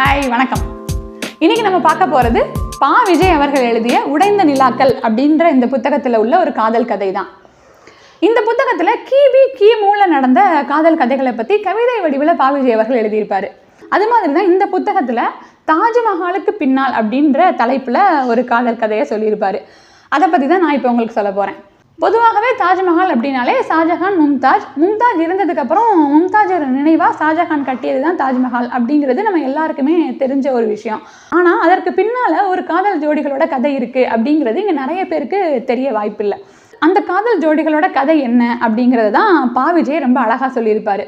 Hi வணக்கம். இன்னைக்கு நம்ம பார்க்க போறது பா விஜய் அவர்கள் எழுதிய உடைந்த நிலாக்கள் அப்படின்ற இந்த புத்தகத்தில் உள்ள ஒரு காதல் கதை தான் இந்த புத்தகத்துல கிபி கிமுல நடந்த காதல் கதைகளை பற்றி கவிதை வடிவில் பா விஜய் அவர்கள் எழுதியிருப்பாரு. அது மாதிரி தான் இந்த புத்தகத்தில் தாஜ்மஹாலுக்கு பின்னால் அப்படின்ற தலைப்பில் ஒரு காதல் கதையை சொல்லியிருப்பாரு. அதை பத்தி தான் நான் இப்போ உங்களுக்கு சொல்ல போகிறேன் பொதுவாகவே தாஜ்மஹால் அப்படின்னாலே ஷாஜஹான் மும்தாஜ். மும்தாஜ் இருந்ததுக்கப்புறம் மும்தாஜோட நினைவா ஷாஜஹான் கட்டியது தான் தாஜ்மஹால் அப்படிங்கிறது நம்ம எல்லாருக்குமே தெரிஞ்ச ஒரு விஷயம். ஆனால் அதற்கு பின்னால் ஒரு காதல் ஜோடிகளோட கதை இருக்குது அப்படிங்கிறது இங்கே நிறைய பேருக்கு தெரிய வாய்ப்பில்லை. அந்த காதல் ஜோடிகளோட கதை என்ன அப்படிங்கிறது தான் பா விஜய் ரொம்ப அழகாக சொல்லியிருப்பாரு.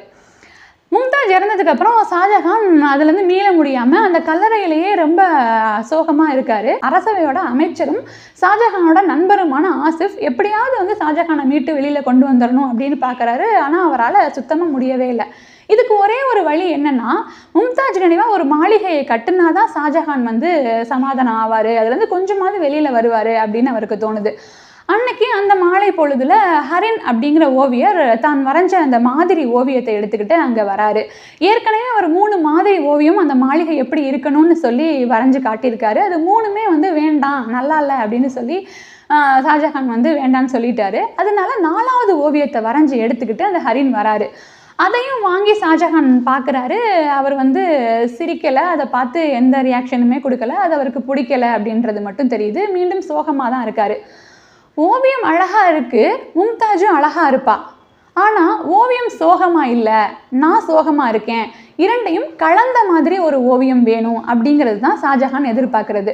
மும்தாஜ் இறந்ததுக்கப்புறம் ஷாஜகான் ஷாஜஹான் அதுலேருந்து மீள முடியாமல் அந்த கல்லறையிலேயே ரொம்ப சோகமாக இருக்கார். அரசவையோட அமைச்சரும் ஷாஜஹானோட நண்பருமான ஆசிஃப் எப்படியாவது வந்து ஷாஜஹானை மீட்டு வெளியில் கொண்டு வந்துடணும் அப்படின்னு பார்க்கறாரு ஆனால் அவரால் சுத்தமாக முடியவே இல்லை. இதுக்கு ஒரே ஒரு வழி என்னன்னா மும்தாஜ் நினைவாக ஒரு மாளிகையை கட்டுனாதான் ஷாஜஹான் வந்து சமாதானம் ஆவார். அதுலேருந்து கொஞ்சமாவது வெளியில் வருவார் அப்படின்னு அவருக்கு தோணுது. அன்னைக்கு அந்த மாலை பொழுதுல ஹரின் அப்படிங்கிற ஓவியர் தான் வரைஞ்ச அந்த மாதிரி ஓவியத்தை எடுத்துக்கிட்டு அங்கே வராரு. ஏற்கனவே அவர் மூணு மாதிரி ஓவியம் அந்த மாளிகை எப்படி இருக்கணும்னு சொல்லி வரைஞ்சு காட்டியிருக்காரு. அது மூணுமே வந்து வேண்டாம் நல்லா இல்லை அப்படின்னு சொல்லி ஷாஜஹான் வந்து வேண்டான்னு சொல்லிட்டாரு. அதனால நாலாவது ஓவியத்தை வரைஞ்சி எடுத்துக்கிட்டு அந்த ஹரின் வராரு. அதையும் வாங்கி ஷாஜஹான் பார்க்குறாரு அவர் வந்து சிரிக்கலை அதை பார்த்து எந்த ரியாக்ஷனுமே கொடுக்கல அது அவருக்கு பிடிக்கல அப்படின்றது மட்டும் தெரியுது. மீண்டும் சோகமாக தான் இருக்காரு. ஓவியம் அழகாக இருக்குது மும்தாஜும் அழகாக இருப்பா. ஆனால் ஓவியம் சோகமாக இல்லை நான் சோகமாக இருக்கேன் இரண்டையும் கலந்த மாதிரி ஒரு ஓவியம் வேணும் அப்படிங்கிறது தான் ஷாஜஹான் எதிர்பார்க்கறது.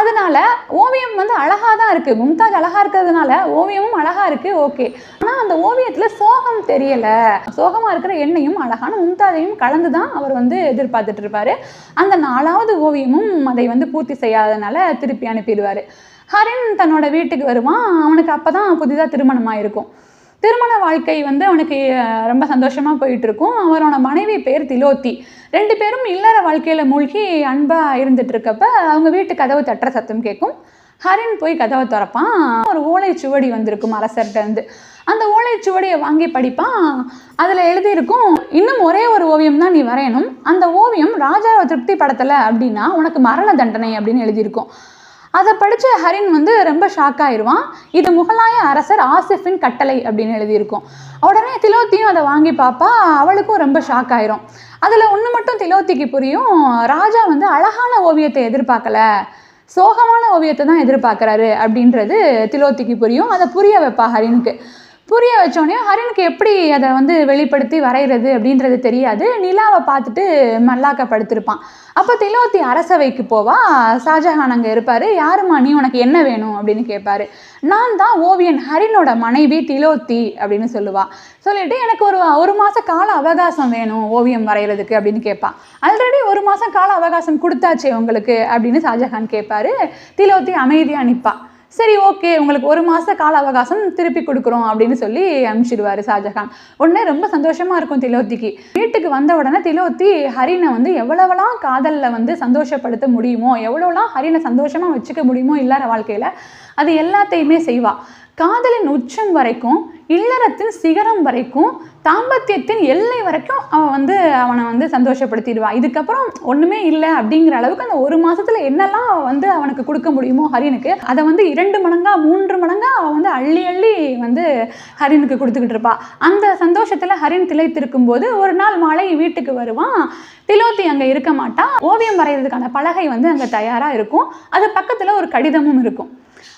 அதனால ஓவியம் வந்து அழகாக தான் இருக்குது மும்தாஜ் அழகாக இருக்கிறதுனால ஓவியமும் அழகாக இருக்குது ஓகே. ஆனால் அந்த ஓவியத்தில் சோகம் தெரியலை. சோகமாக இருக்கிற எண்ணையும் அழகான மும்தாஜையும் கலந்து தான் அவர் வந்து எதிர்பார்த்துட்டு இருப்பாரு. அந்த நாலாவது ஓவியமும் அதை வந்து பூர்த்தி செய்யாதனால திருப்பி அனுப்பிடுவார். ஹரின் தன்னோட வீட்டுக்கு வருவான் அவனுக்கு அப்போ தான் புதிதாக திருமணம் ஆயிருக்கும் திருமண வாழ்க்கை வந்து அவனுக்கு ரொம்ப சந்தோஷமாக போயிட்டுருக்கும். அவரோட மனைவி பேர் திலோத்தி. ரெண்டு பேரும் இல்லற வாழ்க்கையில் மூழ்கி அன்பாக இருந்துட்டு இருக்கப்ப அவங்க வீட்டு கதவு தட்டுற சத்தம் கேட்கும் ஹரின் போய் கதவை திறப்பான். ஒரு ஓலைச்சுவடி வந்திருக்கும் அரசர்கிட்ட இருந்து. அந்த ஓலைச்சுவடியை வாங்கி படிப்பான். அதில் எழுதியிருக்கும் இன்னும் ஒரே ஒரு ஓவியம் தான் நீ வரையணும். அந்த ஓவியம் ராஜாவை திருப்தி படத்தில் அப்படின்னா உனக்கு மரண தண்டனை அப்படின்னு எழுதியிருக்கும். அதை படித்த ஹரின் வந்து ரொம்ப ஷாக் ஆயிடுவான் இது முகலாய அரசர் ஆசிஃபின் கட்டளை அப்படின்னு எழுதியிருக்கும். உடனே திலோத்தியும் அதை வாங்கி பார்ப்பா அவளுக்கும் ரொம்ப ஷாக் ஆயிரும். அதில் ஒன்று மட்டும் திலோத்திக்கு புரியும் ராஜா வந்து அழகான ஓவியத்தை எதிர்பார்க்கல. சோகமான ஓவியத்தை தான் எதிர்பார்க்குறாரு அப்படின்றது திலோத்திக்கு புரியும். அதை புரிய வைப்பா ஹரினுக்கு. புரிய வச்சோடனே ஹரினுக்கு எப்படி அதை வந்து வெளிப்படுத்தி வரைகிறது அப்படின்றது தெரியாது. நிலாவை பார்த்துட்டு மல்லாக்க படுத்திருப்பான் அப்போ திலோத்தி அரசவைக்கு போவா. ஷாஜஹான் அங்கே இருப்பார். யாரும்மா நீ உனக்கு என்ன வேணும்? அப்படின்னு கேட்பாரு. நான் தான் ஓவியன் ஹரினோட மனைவி திலோத்தி அப்படின்னு சொல்லுவா. சொல்லிட்டு எனக்கு ஒரு ஒரு மாத கால அவகாசம் வேணும் ஓவியம் வரைகிறதுக்கு அப்படின்னு கேட்பான். ஆல்ரெடி ஒரு மாதம் கால அவகாசம் கொடுத்தாச்சே உங்களுக்கு? அப்படின்னு ஷாஜஹான் கேட்பாரு. திலோத்தி அமைதியாக நிற்பாள் சரி ஓகே உங்களுக்கு ஒரு மாத கால அவகாசம் திருப்பி கொடுக்குறோம் அப்படின்னு சொல்லி அனுப்பிச்சிடுவார் ஷாஜஹான் உடனே ரொம்ப சந்தோஷமா இருக்கும் திலோத்திக்கு. வீட்டுக்கு வந்த உடனே திலோத்தி ஹரினை வந்து எவ்வளவெல்லாம் காதலில் வந்து சந்தோஷப்படுத்த முடியுமோ எவ்வளோலாம் ஹரினை சந்தோஷமா வச்சுக்க முடியுமோ இல்லாத வாழ்க்கையில அது எல்லாத்தையுமே செய்வா. காதலின் உச்சம் வரைக்கும் இல்லறத்தின் சிகரம் வரைக்கும் தாம்பத்தியத்தின் எல்லை வரைக்கும் அவன் வந்து அவனை வந்து சந்தோஷப்படுத்திடுவா. இதுக்கப்புறம் ஒன்றுமே இல்லை அப்படிங்கிற அளவுக்கு அந்த ஒரு மாதத்தில் என்னெல்லாம் வந்து அவனுக்கு கொடுக்க முடியுமோ ஹரினுக்கு அதை வந்து இரண்டு மடங்கா மூன்று மடங்கா அவன் வந்து அள்ளி அள்ளி வந்து ஹரினுக்கு கொடுத்துக்கிட்டு இருப்பா. அந்த சந்தோஷத்தில் ஹரின் திளைத்திருக்கும் போது ஒரு நாள் மாலை வீட்டுக்கு வருவான். திலோத்தி அங்கே இருக்க மாட்டா. ஓவியம் வரைகிறதுக்கான பலகை வந்து அங்கே தயாராக இருக்கும். அது பக்கத்தில் ஒரு கடிதமும் இருக்கும்.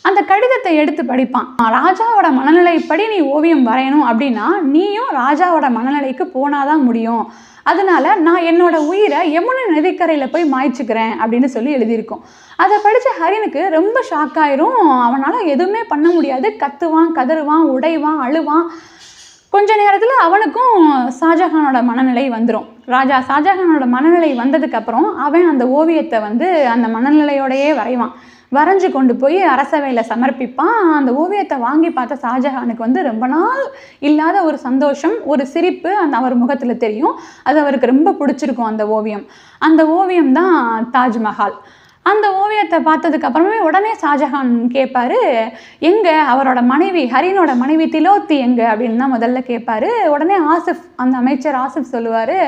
அந்த கடிதத்தை எடுத்து படிப்பான். ராஜாவோட மனநிலைப்படி நீ ஓவியம் வரையணும் அப்படின்னா நீயும் ராஜாவோட மனநிலைக்கு போனாதான் முடியும். அதனால நான் என்னோட உயிரை யமுனை நதிக்கரையில் போய் மாய்ச்சிக்கிறேன் அப்படின்னு சொல்லி எழுதியிருக்கோம். அதை படித்த ஹரினுக்கு ரொம்ப ஷாக் ஆயிரும். அவனால் எதுவுமே பண்ண முடியாது. கத்துவான் கதறுவான் உடைவான் அழுவான். கொஞ்ச நேரத்தில் அவனுக்கும் ஷாஜஹானோட மனநிலை வந்துடும் ராஜா ஷாஜஹானோட மனநிலை வந்ததுக்கப்புறம் அவன் அந்த ஓவியத்தை வந்து அந்த மனநிலையோடையே வரைவான். வரைஞ்சு கொண்டு போய் அரசவையில் சமர்ப்பிப்பான். அந்த ஓவியத்தை வாங்கி பார்த்த ஷாஜஹானுக்கு வந்து ரொம்ப நாள் இல்லாத ஒரு சந்தோஷம் ஒரு சிரிப்பு அந்த அவர் முகத்தில் தெரியும். அது அவருக்கு ரொம்ப பிடிச்சிருக்கும் அந்த ஓவியம். அந்த ஓவியம் தான் தாஜ்மஹால். அந்த ஓவியத்தை பார்த்ததுக்கு அப்புறமே உடனே ஷாஜஹான் கேட்பாரு எங்க அவரோட மனைவி ஹரினோட மனைவி திலோத்தி எங்க? அப்படின்னு தான் முதல்ல கேட்பாரு. உடனே ஆசிஃப் அந்த அமைச்சர் ஆசிஃப் சொல்லுவாரு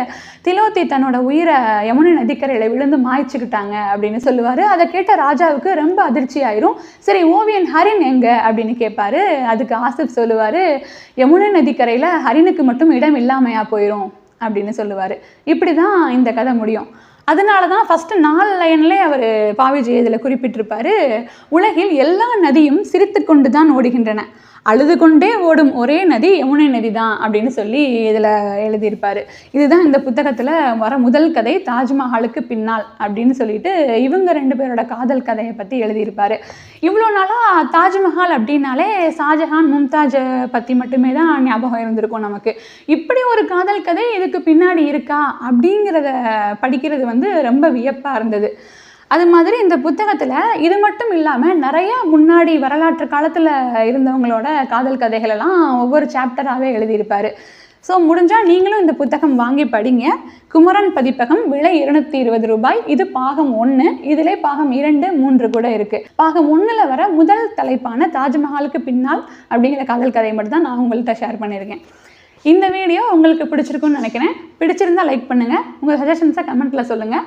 திலோத்தி தன்னோட உயிரை யமுனை நதிக்கரையில் விழுந்து மாய்ச்சிக்கிட்டாங்க அப்படின்னு சொல்லுவாரு. அதை கேட்ட ராஜாவுக்கு ரொம்ப அதிர்ச்சி ஆயிரும். சரி ஓவியன் ஹரின் எங்க? அப்படின்னு கேட்பாரு. அதுக்கு ஆசிஃப் சொல்லுவாரு யமுனை நதிக்கரையில் ஹரினுக்கு மட்டும் இடம் இல்லாமையா போயிடும் அப்படின்னு சொல்லுவார். இப்படி தான் இந்த கதை முடியும். அதனால தான் ஃபஸ்ட்டு நாலு லைன்லே அவர் பாவிஜி இதில் குறிப்பிட்டிருப்பார். உலகில் எல்லா நதியும் சிரித்து கொண்டு தான் ஓடுகின்றன. அழுது கொண்டே ஓடும் ஒரே நதி யமுனை நதி தான் அப்படின்னு சொல்லி இதில் எழுதியிருப்பார். இதுதான் இந்த புத்தகத்தில் வர முதல் கதை தாஜ்மஹாலுக்கு பின்னால் அப்படின்னு சொல்லிட்டு இவங்க ரெண்டு பேரோட காதல் கதையை பற்றி எழுதியிருப்பார். இவ்வளோ நாளாக தாஜ்மஹால் அப்படின்னாலே ஷாஜஹான் மும்தாஜை பற்றி மட்டுமே தான் ஞாபகம் இருந்திருக்கும் நமக்கு. இப்படி ஒரு காதல் கதை இதுக்கு பின்னாடி இருக்கா அப்படிங்கிறத படிக்கிறது வந்து ரொம்ப வியப்பாக இருந்தது. அது மாதிரி இந்த புத்தகத்தில் இது மட்டும் இல்லாமல் நிறையா முன்னாடி வரலாற்று காலத்தில் இருந்தவங்களோட காதல் கதைகளெல்லாம் ஒவ்வொரு சாப்டராகவே எழுதியிருப்பார். ஸோ முடிஞ்சால் நீங்களும் இந்த புத்தகம் வாங்கி படிங்க. குமரன் பதிப்பகம் விலை இருநூத்தி இருபது ரூபாய். இது பாகம் ஒன்று இதிலே பாகம் இரண்டு மூன்று கூட இருக்குது பாகம் ஒன்றில் வர முதல் தலைப்பான தாஜ்மஹாலுக்கு பின்னால் அப்படிங்கிற காதல் கதையை மட்டும் தான் நான் உங்கள்கிட்ட ஷேர் பண்ணியிருக்கேன். இந்த வீடியோ உங்களுக்கு பிடிச்சிருக்குன்னு நினைக்கிறேன். பிடிச்சிருந்தா லைக் பண்ணுங்கள் உங்கள் சஜஷன்ஸை கமெண்ட்டில் சொல்லுங்கள்